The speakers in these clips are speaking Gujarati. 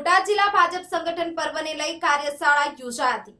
બોટાદ જિલ્લા ભાજપ સંગઠન પર્વને લઈ કાર્યશાળા યોજાઈ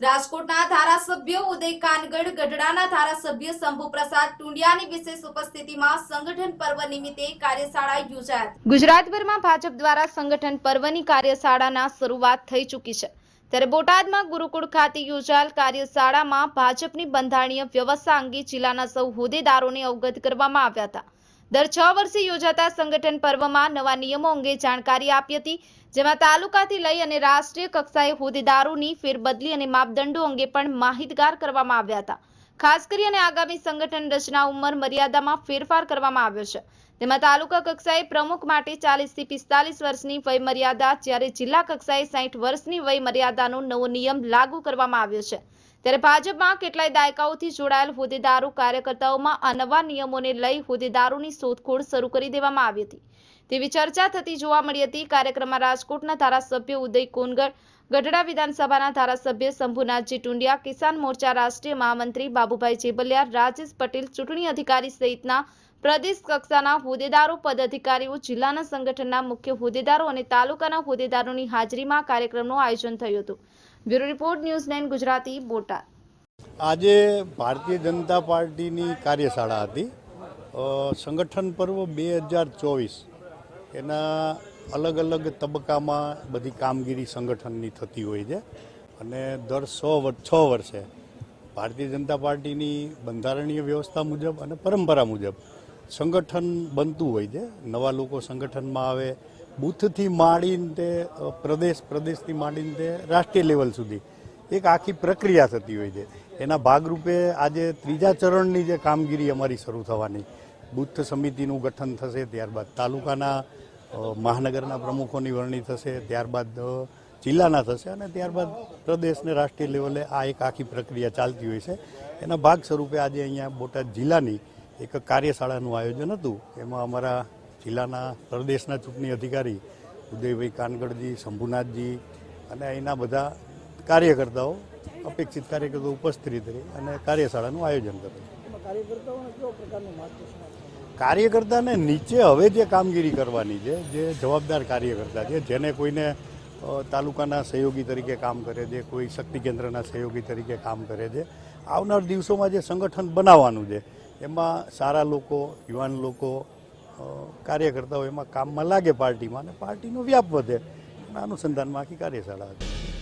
રાજકોટના ધારાસભ્ય ઉદય કાનગઢ ગઢડાના ધારાસભ્ય શંભુપ્રસાદ ટુંડિયાની વિશેષ ઉપસ્થિતિમાં સંગઠન પર્વ નિમિત્તે કાર્યશાળા યોજાઈ ગુજરાતભરમાં ભાજપ દ્વારા સંગઠન પર્વની કાર્યશાળાના શરૂઆત થઈ ચૂકી છે. ત્યારે બોટાદમાં ગુરુકુળ ખાતે યોજાયેલ કાર્યશાળામાં ભાજપની બંધારણીય વ્યવસ્થા અંગે જિલ્લાના સૌ હોદ્દેદારોને અવગત કરવામાં આવ્યા હતા. દર છ વર્ષે યોજાતા સંગઠન પર્વમાં નવા નિયમો અંગે જાણકારી આપી હતી, જેમાં તાલુકાથી લઈ અને રાષ્ટ્રીય કક્ષાએ હોદ્દેદારોની ફેરબદલી અને માપદંડો અંગે પણ માહિતગાર કરવામાં આવ્યા હતા. ખાસ કરી આગામી સંગઠન રચના ઉંમર મર્યાદામાં ફેરફાર કરવામાં આવ્યો છે. તેમાં તાલુકા કક્ષાએ પ્રમુખ માટે ચાલીસથી પિસ્તાલીસ વર્ષની વય મર્યાદા જ્યારે જિલ્લા કક્ષાએ સાઈઠ વર્ષની વય મર્યાદાનો નવો નિયમ લાગુ કરવામાં આવ્યો છે. ત્યારે ભાજપમાં કેટલાય દાયકાઓથી જોડાયેલ હોદ્દેદારો કાર્યકર્તાઓમાં આ નવા નિયમોને લઈ હોદ્દેદારોની શોધખોળ શરૂ કરી દેવામાં આવી હતી. તેવી ચર્ચા થતી જોવા મળી હતી. કાર્યક્રમમાં રાજકોટના ધારાસભ્ય ઉદય કોનગર, ગઢડા વિધાનસભાના ધારાસભ્ય શંભુનાથજી ટુંડિયા કિસાન મોરચા રાષ્ટ્રીય મહામંત્રી બાબુભાઈ જેબલિયા રાજેશ પટેલ ચૂંટણી અધિકારી સહિતના પ્રદેશ કક્ષાના હોદ્દેદારો, પદાધિકારીઓ, જિલ્લાના સંગઠનના મુખ્ય હોદ્દેદારો અને તાલુકાના હોદ્દેદારોની હાજરીમાં કાર્યક્રમનું આયોજન થયું હતું. Bureau report, news nine Gujarati, Botad. આજે ભારતીય જનતા પાર્ટીની કાર્યશાળા હતી. સંગઠન પર્વ બે હજાર ચોવીસ. એના અલગ અલગ તબક્કામાં બધી કામગીરી સંગઠનની થતી હોય છે. અને દર સો છ વર્ષે ભારતીય જનતા પાર્ટીની બંધારણીય વ્યવસ્થા મુજબ અને પરંપરા મુજબ સંગઠન બનતું હોય છે. નવા લોકો સંગઠનમાં આવે, બૂથથી માંડીને તે પ્રદેશ, પ્રદેશથી માંડીને તે રાષ્ટ્રીય લેવલ સુધી એક આખી પ્રક્રિયા થતી હોય છે. એના ભાગરૂપે આજે ત્રીજા ચરણની જે કામગીરી અમારી શરૂ થવાની બુથ સમિતિનું ગઠન થશે, ત્યારબાદ તાલુકાના મહાનગરના પ્રમુખોની વરણી થશે, ત્યારબાદ જિલ્લાના થશે અને ત્યારબાદ પ્રદેશને રાષ્ટ્રીય લેવલે આ એક આખી પ્રક્રિયા ચાલતી હોય છે. એના ભાગ સ્વરૂપે આજે અહીંયા બોટાદ જિલ્લાની એક કાર્યશાળાનું આયોજન હતું. એમાં અમારા જિલ્લાના પ્રદેશના ચૂંટણી અધિકારી ઉદયભાઈ કાનગડજી, શંભુનાથજી અને અહીંના બધા કાર્યકર્તાઓ અપેક્ષિત કાર્યકર્તાઓ ઉપસ્થિત રહી અને કાર્યશાળાનું આયોજન કર્યું. કાર્યકર્તાને નીચે હવે જે કામગીરી કરવાની છે, જે જવાબદાર કાર્યકર્તા છે, જેને કોઈને તાલુકાના સહયોગી તરીકે કામ કરે છે, કોઈ શક્તિ કેન્દ્રના સહયોગી તરીકે કામ કરે છે, આવનાર દિવસોમાં જે સંગઠન બનાવવાનું છે, એમાં સારા લોકો, યુવાન લોકો કાર્યકર્તાઓ એમાં કામમાં લાગે પાર્ટીમાં અને પાર્ટીનો વ્યાપ વધે. એના અનુસંધાનમાં આખી કાર્યશાળા હતી.